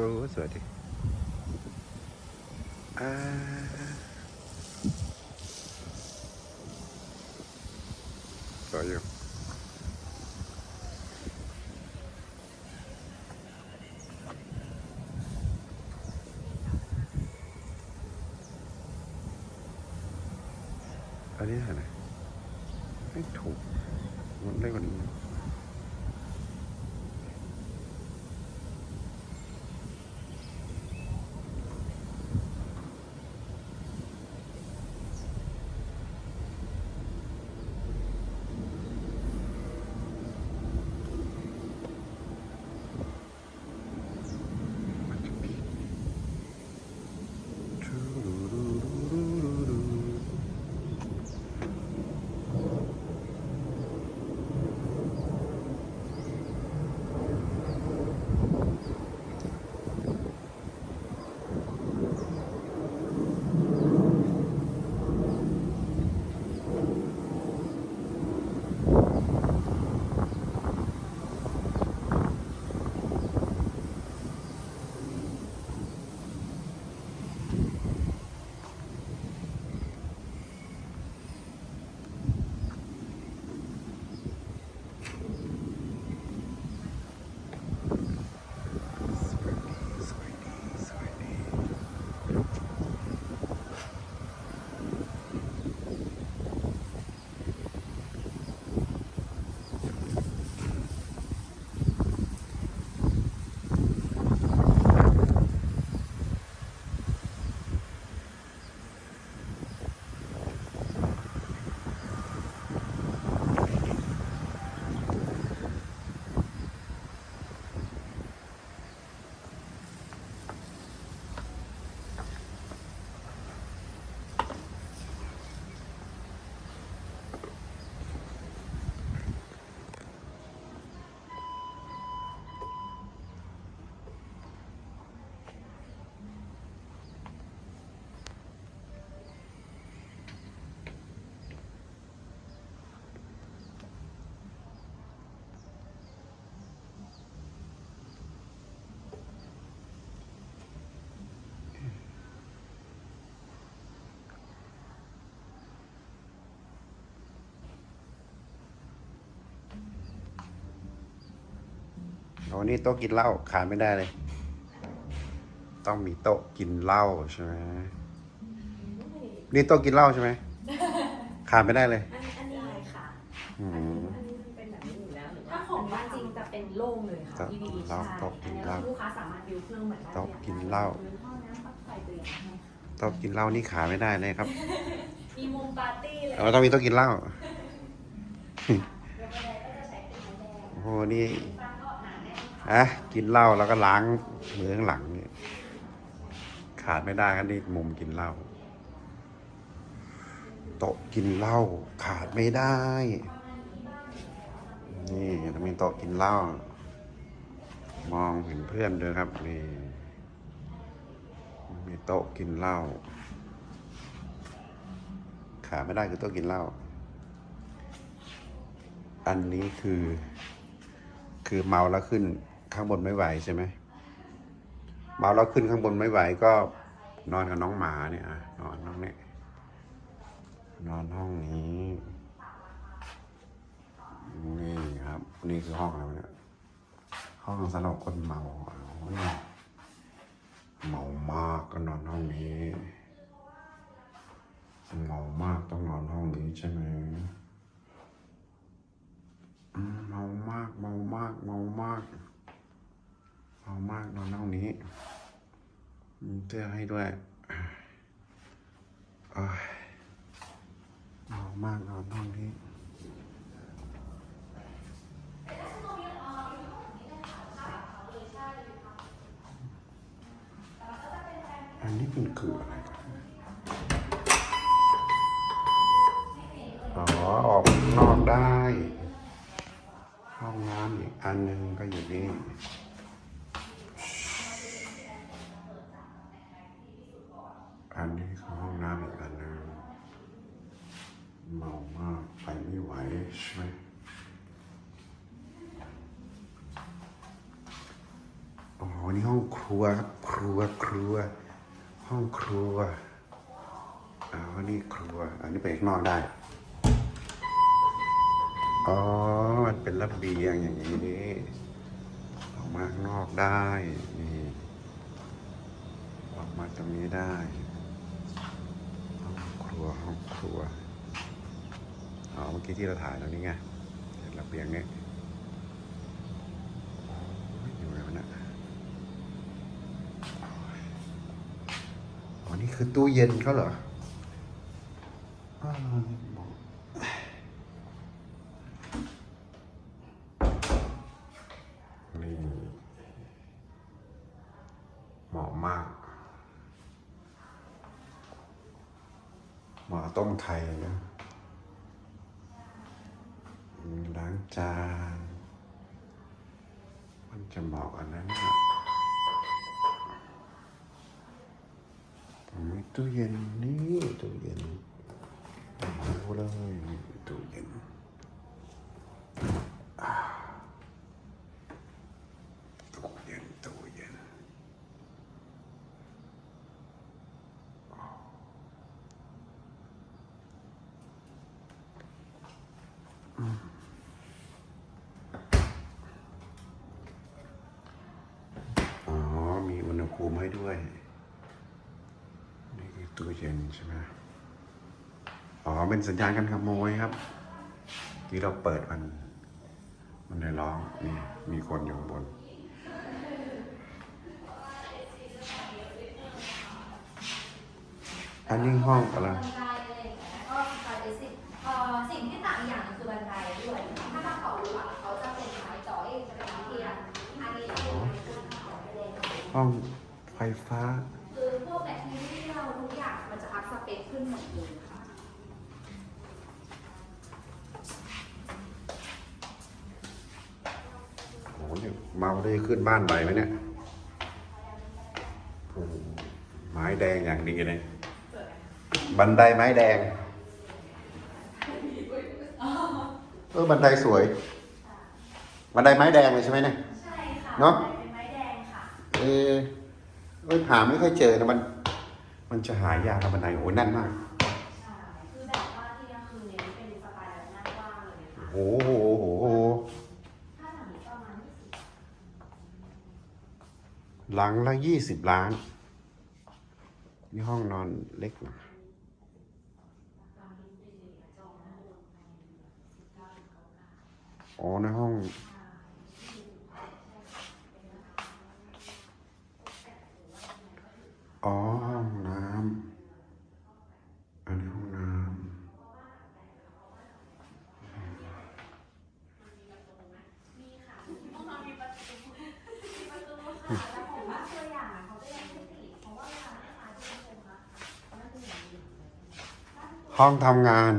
สวยสวยดิอ่าสวยอยู่อันนี้อะไรไม่ถูกมันได้กว่านี้ วันนี้โต๊ะกินเหล้าขาดไม่ได้เลย ต้องมีโต๊ะกินเหล้าใช่ไหมนี่โต๊ะกินเหล้าใช่ไหมขาดไม่ได้เลย อันอันนี้อะไรค่ะอืมอันนี้มันเป็นแบบนี้อยู่แล้วหรือว่าถ้าของบ้านจริงจะเป็นโล่งเลยค่ะโต๊ะที่ดีกินเหล้าใช่โต๊ะกินเหล้าอัลูกค้าสามารถบิวเครื่องเหมือนได้โต๊ะกินเหล้าหรือห้องน้ำปลั๊กไฟตัวเองให้ค่ะโต๊ะกินเหล้านี่ขาดไม่ได้เลยครับมีมุมปาร์ตี้เลยเราต้องมีโต๊ะกินเหล้า แล้วบันไดก็จะใช้เป็นไม้แดงโอ้โหนี่ฟ้าก็หนาแน่น อะกินเหล้าแล้วก็ล้างมือข้างหลังนี่ขาดไม่ได้ก็นี่มุมกินเหล้าโต๊ะกินเหล้าขาดไม่ได้ นี่ต้องมีโต๊ะกินเหล้ามองเห็นเพื่อนด้วยครับนี่มีโต๊ะกินเหล้าขาดไม่ได้คือโต๊ะกินเหล้าอันนี้คือ คือเมาแล้วขึ้น ข้างบนไม่ไหวใช่ไหมเมาแล้วขึ้นข้างบนไม่ไหวก็นอนกับน้องหมาเนี่ยอะนอนน้องเนี่ยนอนห้องนี้นี่ครับ นี่คือห้องอะไรวะเนี่ยห้องสำหรับคนเมาเนี่ยเมามากก็นอนห้องนี้เมามากต้องนอนห้องนี้ใช่ไหมเมามากเมามากเมามากามากนอนห้องนี้ มีเสื้อให้ด้วยเอ้ยเมามากนอนห้องนี้อันนี้เป็นคืออะไรอ๋อออกนอกได้ ห้องน้ำอีกอันหนึ่งก็อยู่นี่ อันนี้คือห้องน้ำอีกอันหนึ่งเมามากไปไม่ไหวใช่ไหมอ๋อ นี่ห้อง องครั วครับครัวครัว ห้องครัวอ๋อนี่ครัว อันนี้ไปข้างนอกได้ อ๋อ มันเป็นระเบียงอย่างนี้นี่ออกมาข้างนอกได้นี่ออกมาตรงนี้ได้ ห้องครัวห้องครัวอ๋อเมื่อกี้ที่เราถ่ายแล้วนี่ไงระเบียงเนี่ยโอ้ยอยู่แล้วนะอ๋อ นี่ คือตู้เย็นเขาเหรอนี่เหมาะมากเหมาะต้มไข่นะล้างจาน มันจะเหมาะอันนั้นนะ มมีตู้เย็นนี่ตู้เย็นดูเลยนี่ตู้เย็นอ่าตู้เย็นตู้เย็นอ๋อ มีอุณหภูมิให้ด้วย นี่คือตู้ เย็นใช่ไหมอ๋อ เป็นสัญญาณการขโมยครับ ที่เราเปิดมัน มันเลยร้อง นี่ มีคนอยู่ข้างบน อันนี้ห้องอะไรบันไดอะไรอย่างเงี้ยก็สไตล์เบสิกเอ่อสิ่งที่ต่างอีกอย่างหนึงคือบันไดด้วย ถ้าบางเกาะหรือว่าเขาจะเป็นไม้จ่อยจะเป็นไม้เทียนอันนี้จะเป็นไม้พุ่นเขาไปเลยห้องไฟฟ้า ปคขึ้นหมดเลยค่ะโอ้โหเนี่ยเมาได้ขึ้นบ้านใบไหมเนี่ยโอ้โหไม้แดงอย่างดีเลย บันไดไม้แดง เออบันไดสวย บันไดไม้แดงเลยใช่ไหมเนี่ย ใช่ค่ะเนอะเป็นไม้แดงค่ะ เออเอ้ยหาไม่ค่อยเจอนะมัน มันจะหายากนะบันไดโอ้โหแน่นมากใช่คือแบบว่าที่นี่คือเน้นเป็นสไตล์แบบหน้ากว้างเลยค่ะโอ้โหโอ้โหโอ้โหถ้าหลังนี้ประมาณยี่สิบหลังละยี่สิบล้าน นี่ห้องนอนเล็กนะอ๋อในห้อง อ๋อห้องน้ำ อันนี้ห้องน้ แต่ของบ้านตัวอย่างอะเขาจะยังไม่ติดเพราะว่าเวลาให้มาที่ชมอะมันจะอย่างนี้ำ ห้องทำงาน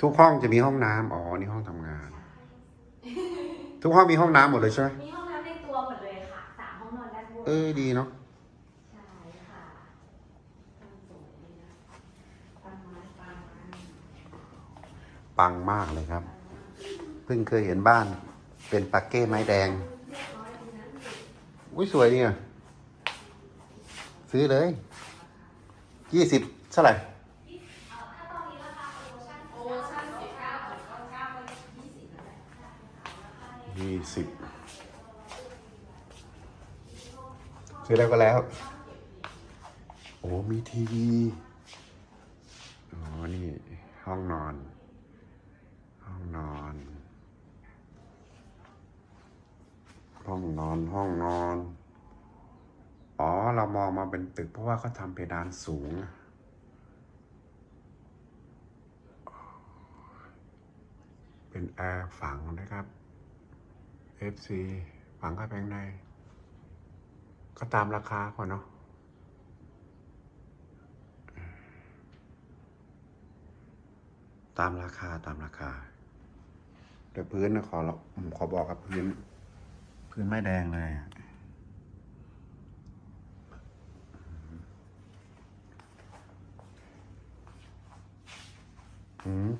ทุกห้องจะมีห้องน้ำอ๋อนี่ห้องทำงาน ทุกห้องมีห้องน้ำหมดเลยใช่ไหมมีห้องน้ำในตัวหมดเลยค่ะสามห้องนอนด้านบนเออดีเนาะใช่ค่ะตั้งสวยดีนะตั้งไม้ตั้งไม้ปังมากเลยครับ เพิ่งเคยเห็นบ้าน เป็นปักเก้ไม้แดงเรียบร้อยดีนะพี่อุ้ยสวยดีอะซื้อเลยยี่สิบเท่าไหร่ เอาถ้าตอนนี้ราคาโปรโมชั่นโปรโมชั่นสิบเก้าจุดเก้าเก้าเป็นยี่สิบนั่นแหละ ยี่ สิบซื้อแล้วก็แล้ว โอ้มีทีวีอ๋อนี่ ห้องนอน ห้องนอน ห้องนอนห้องนอน อ๋อ เรามองมาเป็นตึกเพราะว่าเขาทำเพดานสูงเป็นแอร์ฝังนะครับ FC ฝังเข้าไปข้างใน ก็ตามราคาก่อนเนาะตามราคาตามราคาแต่พื้นนะขอเราขอบอกครับพื้น พื้นไม่แดงเลยอะ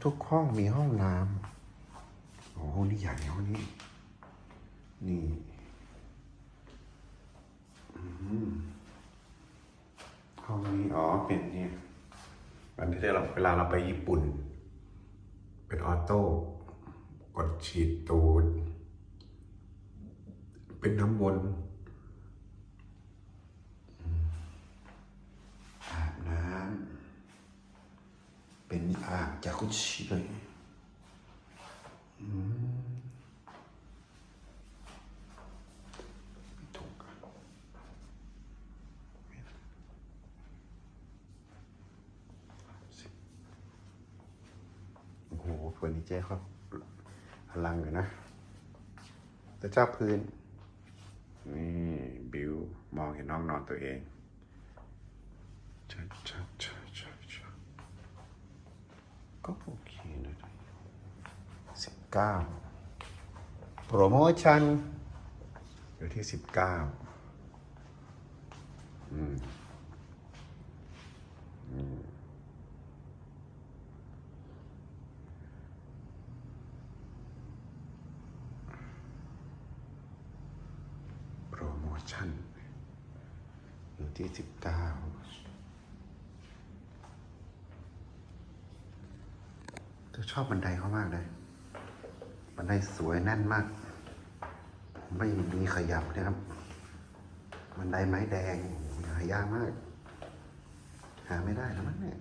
ทุกห้องมีห้องน้ำโอ้โหนี่ใหญ่ห้องนี้ นี่ห้องนี้อ๋อเป็นเนี่ยวันที่เราเวลาเราไปญี่ปุ่น เป็นออโต้กดฉีดตูด เป็นน้ำวนอาบน้ำเป็นอ่างจากุชิเลย เจ้าพื้น นี่บิวมองเห็นน้องนอนตัวเองชัดชัดชัดชัดชัดก็โอเคนะสิบเก้าโปรโมชั่นอยู่ที่สิบเก้าอืมอืมโปรโม ชั่นอยู่ที่สิบเก้าเธอชอบบันไดเขามากเลย บันไดสวยแน่นมาก ไม่มีขยับนะครับ บันไดไม้แดงหายากมาก หาไม่ได้แล้วมั้งเนี่ย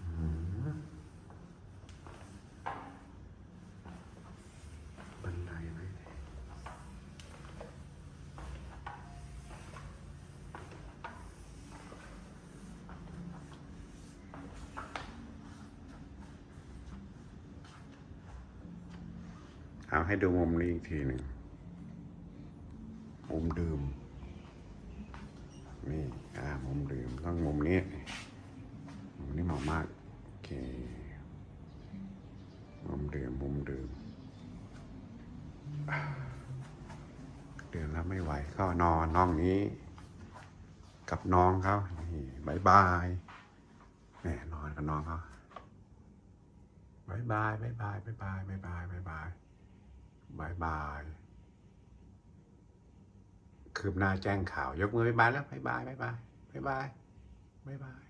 อืมบันไดไม้แดง เอาให้ดูมุมนี้อีกทีหนึ่งมุมดื่มนี่อ่ามุมดื่มต้องมุมนี้มุมนี้เหมาะมากโอเคมุมดื่มมุมดื่มอ่าเดินแล้วไม่ไหวก็นอนน้องนี้ กับน้องเขานี่บายบายแหน่นอนกับน้องเขาบายบายบายบายบายบายบายบาย บายบายคืบหน้าแจ้งข่าว ยกมือบ๊ายบายแล้วบายบายบายบายบายบายบายบาย